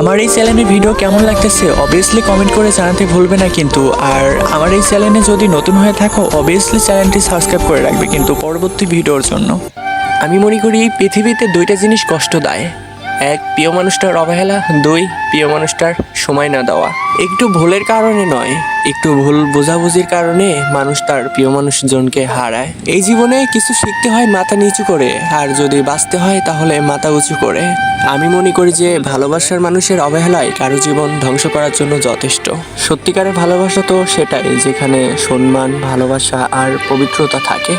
আমার এই চ্যানেলের ভিডিও কেমন লাগতেছে অবভিয়াসলি কমেন্ট করে জানাতে ভুলবে না কিন্তু। আর আমার এই চ্যানেলে যদি নতুন হয়ে থাকো অবভিয়াসলি চ্যানেলটি সাবস্ক্রাইব করে রাখবে কিন্তু পরবর্তী ভিডিওর জন্য। আমি মনে করি এই পৃথিবীতে দুইটা জিনিস কষ্ট দেয়। এক প্রিয় মানুষটার অবহেলা, দুই প্রিয় মানুষটার সময় না দেওয়া। একটু ভুলের কারণে নয়, একটু ভুল বোঝাবুঝির কারণে মানুষ তার প্রিয় মানুষজনকে হারায়। এই জীবনে কিছু শিখতে হয় মাথা নিচু করে, আর যদি বাঁচতে হয় তাহলে মাথা উঁচু করে। আমি মনে করি যে ভালোবাসার মানুষের অবহেলায় কারও জীবন ধ্বংস করার জন্য যথেষ্ট। সত্যিকারের ভালোবাসা তো সেটাই, যেখানে সম্মান, ভালোবাসা আর পবিত্রতা থাকে।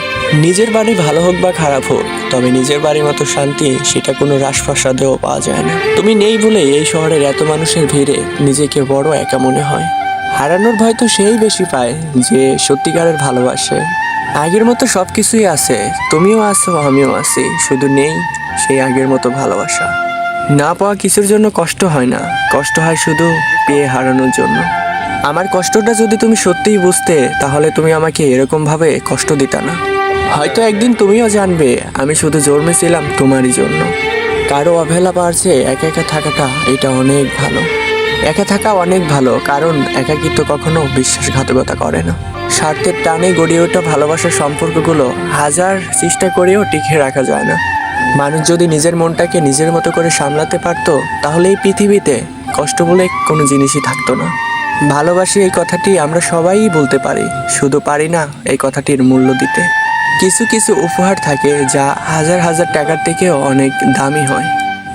নিজের বাড়ি ভালো হোক বা খারাপ হোক, তবে নিজের বাড়ির মতো শান্তি, সেটা কোনো রাজপ্রাসাদেও পাওয়া যায় না। তুমি নেই বলে এই শহরের এত মানুষের ভিড়ে নিজেকে বড় একা মনে হয়। হারানোর ভয় তো সেই বেশি পায় যে সত্যিকারের ভালোবাসে। আগের মতো সব কিছুই আছে। তুমিও আছো, আমিও আছি। শুধু নেই সেই আগের মতো ভালোবাসা। না পাওয়া কিছুর জন্য কষ্ট হয় না। কষ্ট হয় শুধু পেয়ে হারানোর জন্য। আমার কষ্টটা যদি তুমি সত্যিই বুঝতে, তাহলে তুমি আমাকে এরকমভাবে কষ্ট দিতা না। হয়তো একদিন তুমিও জানবে, আমি শুধু জন্মেছিলাম তোমারই জন্য। কারও অবহেলা পারছে একা একা থাকাটা এটা অনেক ভালো। একা থাকা অনেক ভালো, কারণ একাকিত্ব কখনো বিশ্বাসঘাতকতা করে না। স্বার্থের টানে গড়িয়ে ওঠা ভালোবাসার সম্পর্কগুলো হাজার চেষ্টা করেও টিকে রাখা যায় না। মানুষ যদি নিজের মনটাকে নিজের মতো করে সামলাতে পারতো, তাহলে এই পৃথিবীতে কষ্ট বলে কোনো জিনিসই থাকতো না। ভালোবাসি এই কথাটি আমরা সবাই বলতে পারি, শুধু পারি না এই কথাটির মূল্য দিতে। কিছু কিছু উপহার থাকে যা হাজার হাজার টাকার থেকেও অনেক দামি হয়।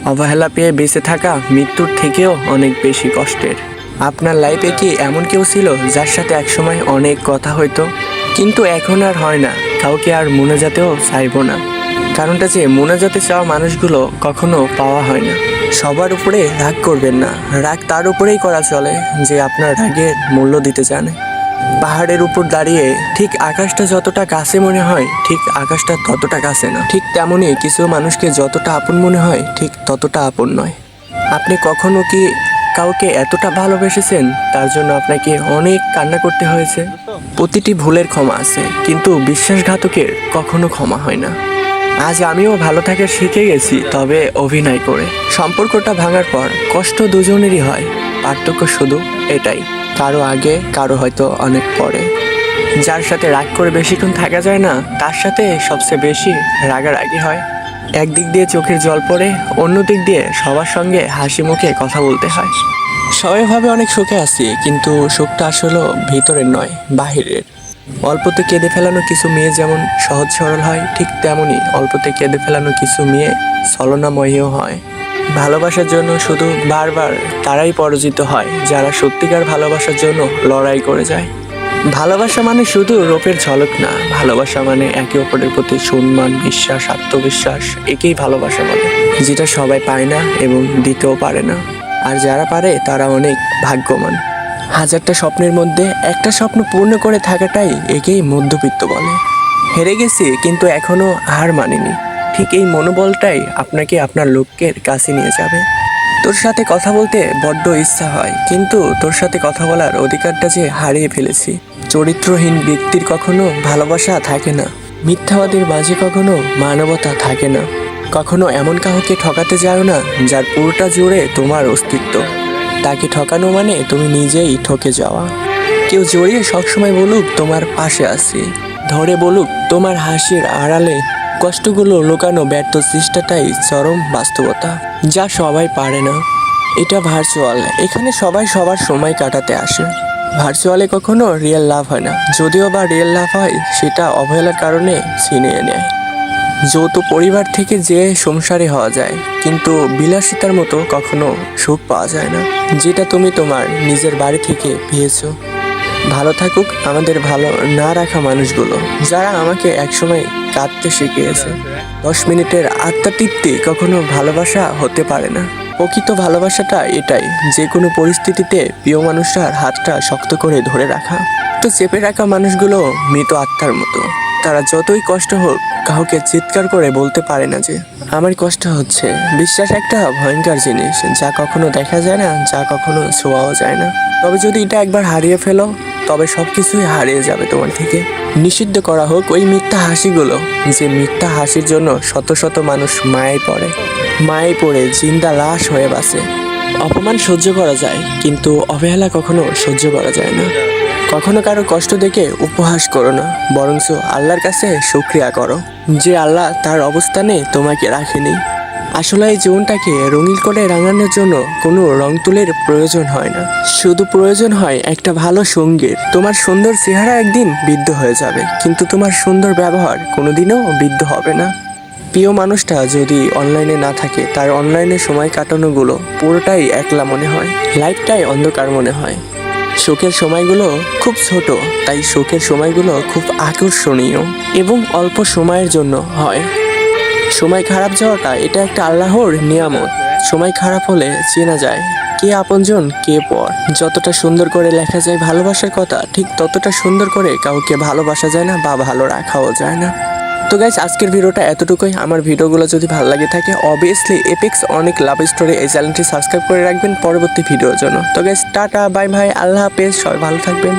অবহেলা পেয়ে বেঁচে থাকা মৃত্যুর থেকেও অনেক বেশি কষ্টের। আপনার লাইফে কি এমন কেউ ছিল যার সাথে একসময় অনেক কথা হইতো? কিন্তু এখন আর হয় না। কাউকে আর মনে যেতেও চাইব না। কারণটা যে মনে মোনাজাতে চাওয়া মানুষগুলো কখনো পাওয়া হয় না। সবার উপরে রাগ করবেন না। রাগ তার উপরেই করা চলে যে আপনার রাগের মূল্য দিতে জানে। পাহাড়ের উপর দাঁড়িয়ে ঠিক আকাশটা যতটা কাছে মনে হয়, ঠিক আকাশটা ততটা কাছে না। ঠিক তেমনই কিছু মানুষকে যতটা আপন মনে হয়, ঠিক ততটা আপন নয়। আপনি কখনো কি কাউকে এতটা ভালোবেসেছেন? তার জন্য আপনাকে অনেক কান্না করতে হয়েছে। প্রতিটি ভুলের ক্ষমা আছে, কিন্তু বিশ্বাসঘাতকের কখনো ক্ষমা হয় না। আজ আমিও ভালো থাকা শিখে গেছি, তবে অভিনয় করে। সম্পর্কটা ভাঙার পর কষ্ট দুজনেরই হয়, পার্থক্য শুধু এটাই। কারও আগে, কারও হয়তো অনেক পরে। যার সাথে রাগ করে বেশিক্ষণ থাকা যায় না, তার সাথে সবচেয়ে বেশি রাগারাগি হয়। একদিক দিয়ে চোখের জল পড়ে, অন্য দিক দিয়ে সবার সঙ্গে হাসি মুখে কথা বলতে হয়। সবাই ভাবে অনেক সুখে আছি, কিন্তু সুখটা আসলে ভিতরের নয়, বাহিরের। অল্পতে কেঁদে ফেলানো কিছু মেয়ে যেমন সহজ সরল হয়, ঠিক তেমনই অল্পতে কেঁদে ফেলানো কিছু মেয়ে ছলনাময়ীও হয়। ভালোবাসার জন্য শুধু বারবার তারাই পরাজিত হয়, যারা সত্যিকার ভালোবাসার জন্য লড়াই করে যায়। ভালোবাসা মানে শুধু রূপের ঝলক না, ভালোবাসা মানে একে অপরের প্রতি সম্মান, বিশ্বাস, আত্মবিশ্বাস, একেই ভালোবাসা বলে, যেটা সবাই পায় না এবং দিতেও পারে না। আর যারা পারে, তারা অনেক ভাগ্যবান। হাজারটা স্বপ্নের মধ্যে একটা স্বপ্ন পূর্ণ করে থাকাটাই একেই মধ্যবিত্ত বলে। হেরে গেছি, কিন্তু এখনও হার মানিনি। ঠিক এই মনোবলটাই আপনাকে আপনার লক্ষ্যের কাছে নিয়ে যাবে। তোর সাথে কথা বলতে বড্ড ইচ্ছা হয়, কিন্তু তোর সাথে কথা বলার অধিকারটা যে হারিয়ে ফেলেছি। চরিত্রহীন ব্যক্তির কখনো ভালোবাসা থাকে না, মিথ্যাবাদীর মাঝে কখনো মানবতা থাকে না। কখনো এমন কাউকে ঠকাতে যাও না যার পুরোটা জুড়ে তোমার অস্তিত্ব। তাকে ঠকানো মানে তুমি নিজেই ঠকে যাওয়া। কেউ জড়িয়ে সবসময় বলুক তোমার পাশে আছি, ধরে বলুক তোমার হাসির আড়ালে কষ্টগুলো লুকানো ব্যর্থ চেষ্টাটাই চরম বাস্তবতা, যা সবাই পারে না। এটা ভার্চুয়াল এখানে সবাই সবার সময় কাটাতে আসে। ভার্চুয়ালে কখনো রিয়েল লাভ হয় না, যদিও বা রিয়েল লাভ হয়, সেটা অবহেলার কারণে ছিনিয়ে নেয়। যৌথ পরিবার থেকে যে সংসারে হওয়া যায়, কিন্তু বিলাসিতার মতো কখনো সুখ পাওয়া যায় না, যেটা তুমি তোমার নিজের বাড়ি থেকে পেয়েছ। ভালো থাকুক আমাদের ভালো না রাখা মানুষগুলো, যারা আমাকে একসময় কাঁদতে শিখিয়েছে। দশ মিনিটের আত্মাতৃপ্তি কখনো ভালোবাসা হতে পারে না। প্রকৃত ভালোবাসাটা এটাই যে কোনো পরিস্থিতিতে প্রিয় মানুষটার হাতটা শক্ত করে ধরে রাখা। তো চেপে রাখা মানুষগুলো মৃত আত্মার মতো। তারা যতই কষ্ট হোক কাউকে চিৎকার করে বলতে পারে না যে, আমার কষ্ট হচ্ছে। বিশ্বাস একটা ভয়ঙ্কর জিনিস, যা কখনো দেখা যায় না, যা কখনো ছোঁয়াও যায় না। তবে যদি এটা একবার হারিয়ে ফেলো, তবে সব কিছুই হারিয়ে যাবে তোমার থেকে। নিষিদ্ধ করা হোক ওই মিথ্যা হাসিগুলো, যে মিথ্যা হাসির জন্য শত শত মানুষ মায়ে পড়ে। মায়ে পড়ে জিন্দা লাশ হয়ে বাসে অপমান সহ্য করা যায়, কিন্তু অবহেলা কখনো সহ্য করা যায় না। কখনো কারও কষ্ট দেখে উপহাস করো না, বরঞ্চ আল্লাহর কাছে শুক্রিয়া করো। যে আল্লাহ তার অবস্থানে তোমাকে রাখেনি। আসলে এই জীবনটাকে রঙিন করে রাঙানোর জন্য কোনো রং তুলির প্রয়োজন হয় না। শুধু প্রয়োজন হয় একটা ভালো সঙ্গীর। তোমার সুন্দর চেহারা একদিন বৃদ্ধ হয়ে যাবে, কিন্তু তোমার সুন্দর ব্যবহার কোনোদিনও বৃদ্ধ হবে না। প্রিয় মানুষটা যদি অনলাইনে না থাকে, তার অনলাইনে সময় কাটানোগুলো পুরোটাই একলা মনে হয়, লাইফটাই অন্ধকার মনে হয়। শোকের সময়গুলো খুব ছোট, তাই শোকের সময়গুলো খুব আকর্ষণীয় এবং অল্প সময়ের জন্য হয়। সময় খারাপ যাওয়াটা এটা একটা আল্লাহর নিয়ামত। সময় খারাপ হলে চেনা যায় কে আপনজন, কে পর। যতটা সুন্দর করে লেখা যায় ভালোবাসার কথা, ঠিক ততটা সুন্দর করে কাউকে ভালোবাসা যায় না বা ভালো রাখাও যায় না। তো গাইজ আজকের ভিডিওটা এতটুকুই। আমার ভিডিওগুলো যদি ভালো লাগে থাকে অবভিয়াসলি এপিক্স অনেক লাভ স্টোরি এই চ্যানেলটি সাবস্ক্রাইব করে রাখবেন পরবর্তী ভিডিওর জন্য। তো গাইজ টাটা বাই ভাই আল্লাহ হাফেজ, সবাই ভালো থাকবেন।